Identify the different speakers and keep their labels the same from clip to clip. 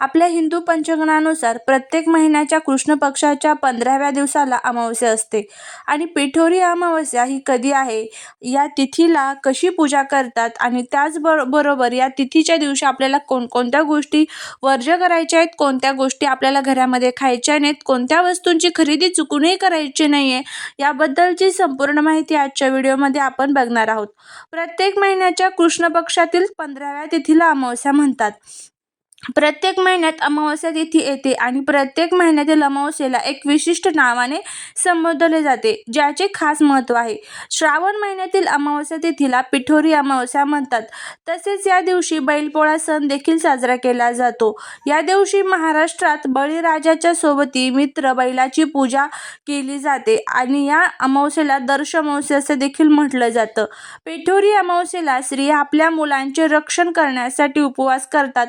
Speaker 1: आपल्या हिंदू पंचांगानुसार प्रत्येक महिन्याच्या कृष्ण पक्षाच्या पंधराव्या दिवसाला अमावस्या असते. आणि पिठोरी अमावस्या ही कधी आहे? या तिथीला कशी पूजा करतात? आणि त्याचबरो बरोबर या तिथीच्या दिवशी आपल्याला कोणकोणत्या गोष्टी वर्ज्य करायच्या आहेत? कोणत्या गोष्टी आपल्याला घरामध्ये खायच्या नाहीत? कोणत्या वस्तूंची खरेदी चुकूनही करायची नाही आहे याबद्दलची संपूर्ण माहिती आजच्या व्हिडिओमध्ये आपण बघणार आहोत. प्रत्येक महिन्याच्या कृष्ण पक्षातील पंधराव्या तिथीला अमावस्या म्हणतात. प्रत्येक महिन्यात अमावस्या तिथी येते आणि प्रत्येक महिन्यातील अमावस्येला एक विशिष्ट नावाने संबोधले जाते ज्याचे खास महत्त्व आहे. श्रावण महिन्यातील अमावस्या तिथीला पिठोरी अमावस्या म्हणतात. तसेच या दिवशी बैलपोळा सण देखील साजरा केला जातो. या दिवशी महाराष्ट्रात बळीराजाच्या सोबती मित्र बैलाची पूजा केली जाते आणि या अमावस्येला दर्श अमावस्या असे देखील म्हटलं जातं. पिठोरी अमावस्येला स्त्री आपल्या मुलांचे रक्षण करण्यासाठी उपवास करतात.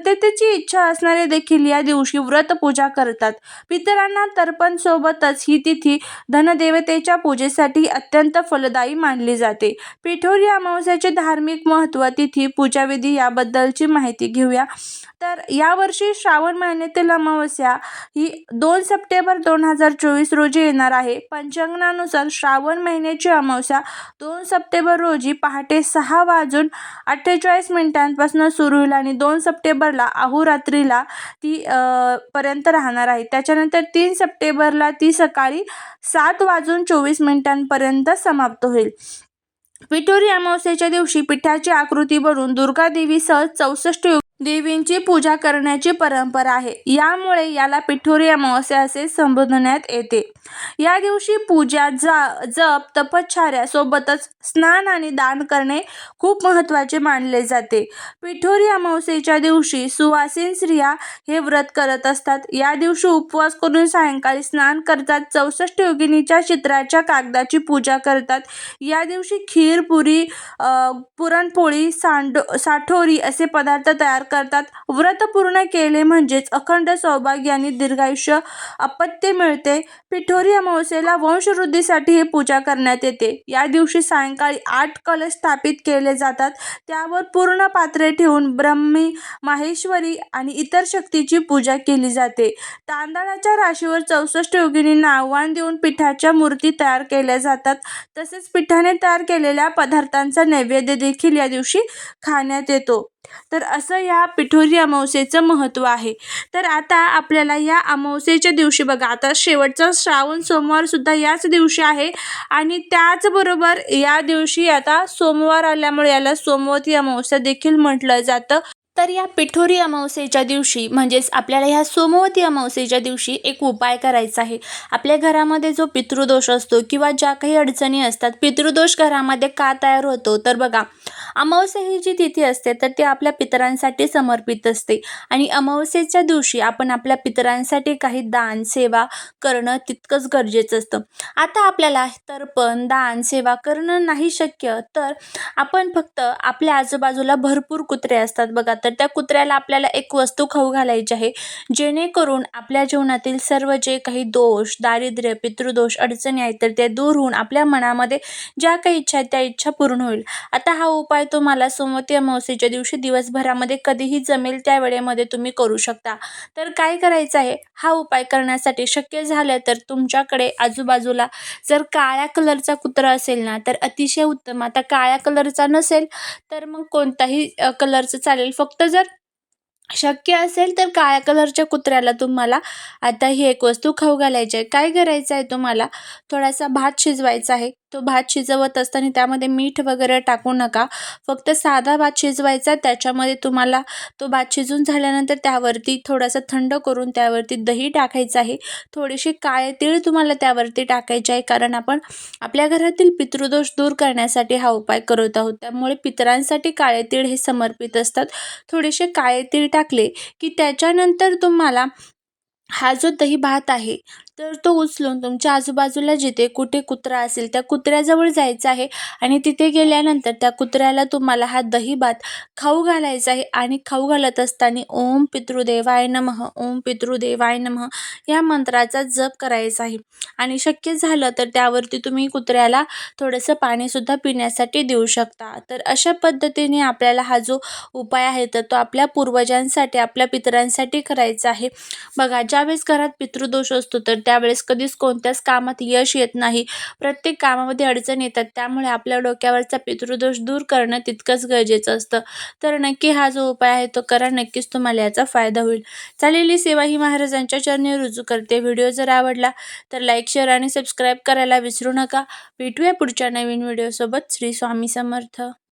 Speaker 1: संततेची इच्छा असणारे देखील या दिवशी व्रत पूजा करतात. पितरांना तर्पण सोबतच ही तिथी धनदेवतेच्या पूजेसाठी अत्यंत फलदायी मानली जाते. पिठोरी अमावस्याचे धार्मिक महत्त्व तिथी पूजाविधी याबद्दलची माहिती घेऊया. तर यावर्षी श्रावण महिन्यातील अमावस्या ही दोन सप्टेंबर दोन हजार चोवीस रोजी येणार आहे. पंचांगणानुसार श्रावण महिन्याची अमावस्या दोन सप्टेंबर रोजी पहाटे सहा वाजून अठ्ठेचाळीस मिनिटांपासून सुरू होईल आणि दोन सप्टेंबरला अहोरात्रीला ती पर्यंत राहणार आहे. त्याच्यानंतर तीन सप्टेंबरला ती सकाळी सात वाजून चोवीस मिनिटांपर्यंत समाप्त होईल. पिठोरी अमावस्येच्या दिवशी पिठाची आकृती बनवून दुर्गादेवीसह चौसष्ट देवींची पूजा करण्याची परंपरा आहे. यामुळे याला पिठोरी अमावस्या असे संबोधण्यात येते. या दिवशी पूजा जा जप तपश्चर्या सोबतच स्नान आणि दान करणे खूप महत्त्वाचे मानले जाते. पिठोरी अमावस्येच्या दिवशी सुवासीन स्त्रिया हे व्रत करत असतात. या दिवशी उपवास करून सायंकाळी स्नान करतात. चौसष्ट योगिनीच्या चित्राच्या कागदाची पूजा करतात. या दिवशी खीर पुरी पुरणपोळी सांडो साठोरी असे पदार्थ तयार करतात. व्रत पूर्ण केले म्हणजेच अखंड सौभाग्य आणि दीर्घायुष्य अपत्य मिळते. पिठोरी अमावस्येला वंशवृद्धीसाठी ही पूजा करण्यात येते. या दिवशी सायंकाळी आठ कलश स्थापित केले जातात. त्यावर पूर्ण पात्रे ठेवून ब्रह्मी माहेश्वरी आणि इतर शक्तीची पूजा केली जाते. तांदळाच्या राशीवर चौसष्ट योगिनींना आव्हान देऊन पिठाच्या मूर्ती तयार केल्या जातात. तसेच पिठाने तयार केलेल्या पदार्थांचा नैवेद्य देखील या दिवशी खाण्यात येतो. तर असं या पिठोरी अमावस्येचं महत्त्व आहे. तर आता आपल्याला या अमावस्येच्या दिवशी बघा आता शेवटचा श्रावण सोमवारसुद्धा याच दिवशी आहे आणि त्याचबरोबर या दिवशी आता सोमवार आल्यामुळे याला सोमवती अमावस्या देखील म्हटलं जातं. तर या पिठोरी अमावस्येच्या दिवशी म्हणजेच आपल्याला ह्या सोमवती अमावस्येच्या दिवशी एक उपाय करायचा आहे. आपल्या घरामध्ये जो पितृदोष असतो किंवा ज्या काही अडचणी असतात पितृदोष घरामध्ये का तयार होतो? तर बघा अमावस्या ही जी तिथी असते तर ती आपल्या पितरांसाठी समर्पित असते. आणि अमावस्येच्या दिवशी आपण आपल्या पितरांसाठी काही दान सेवा करणं तितकंच गरजेचं असतं. आता आपल्याला तर्पण दान सेवा करणं नाही शक्य तर आपण फक्त आपल्या आजूबाजूला भरपूर कुत्रे असतात बघा. तर त्या कुत्र्याला आपल्याला एक वस्तू खाऊ घालायची आहे जेणेकरून आपल्या जीवनातील सर्व जे काही दोष दारिद्र्य पितृदोष अडचणी आहेत तर ते दूर होऊन आपल्या मनामध्ये ज्या काही इच्छा आहेत त्या इच्छा पूर्ण होईल. आता हा उपाय तुम्हाला सोमवती अमावस्येच्या दिवशी दिवसभरामध्ये कधीही जमेल त्या वेळेमध्ये तुम्ही करू शकता. तर काय करायचं आहे? हा उपाय करण्यासाठी शक्य झालं तर तुमच्याकडे आजूबाजूला जर काळ्या कलरचा कुत्रा असेल ना तर अतिशय उत्तम. आता काळ्या कलरचा नसेल तर मग कोणताही कलरचं चालेल. फक्त जर शक्य असेल तर काळ्या कलरच्या कुत्र्याला तुम्हाला आता ही एक वस्तू खाऊ घालायची आहे. काय करायचं आहे तुम्हाला? थोडासा भात शिजवायचा आहे. तो भात शिजवत असताना त्यामध्ये मीठ वगैरे टाकू नका. फक्त साधा भात शिजवायचा त्याच्यामध्ये तुम्हाला तो भात शिजून झाल्यानंतर त्यावरती थोडासा थंड करून त्यावरती दही टाकायचं आहे. थोडीशी काळे तीळ तुम्हाला त्यावरती टाकायचे आहे कारण आपण आपल्या घरातील पितृदोष दूर करण्यासाठी हा उपाय करत आहोत. त्यामुळे पितरांसाठी काळे तीळ हे समर्पित असतात. थोडेसे काळे तीळ टाकले की त्याच्यानंतर तुम्हाला हा जो दही भात आहे तर तो उचलून तुमच्या आजूबाजूला जिथे कुठे कुत्रा असेल त्या कुत्र्याजवळ जायचं आहे आणि तिथे गेल्यानंतर त्या कुत्र्याला तुम्हाला हा दहीभात खाऊ घालायचा आहे आणि खाऊ घालत असताना ओम पितृदेवाय नमः ओम पितृदेवाय नमः या मंत्राचा जप करायचा आहे. आणि शक्य झालं तर त्यावरती तुम्ही कुत्र्याला थोडंसं पाणीसुद्धा पिण्यासाठी देऊ शकता. तर अशा पद्धतीने आपल्याला हा जो उपाय आहे तर तो आपल्या पूर्वजांसाठी आपल्या पितरांसाठी करायचा आहे. बघा ज्या ज्यावेळेस घरात पितृदोष असतो तर त्यावेळेस कधीच कोणत्याच कामात यश येत नाही. प्रत्येक कामामध्ये अडचण येतात. त्यामुळे आपल्या डोक्यावरचा पितृदोष दूर करणं तितकंच गरजेचं असतं. तर नक्की हा जो उपाय आहे तो करा. नक्कीच तुम्हाला याचा फायदा होईल. चालेली सेवा ही महाराजांच्या चरणी रुजू करते. व्हिडिओ जर आवडला तर लाईक शेअर आणि सबस्क्राईब करायला विसरू नका. भेटूया पुढच्या नवीन व्हिडिओसोबत. श्री स्वामी समर्थ.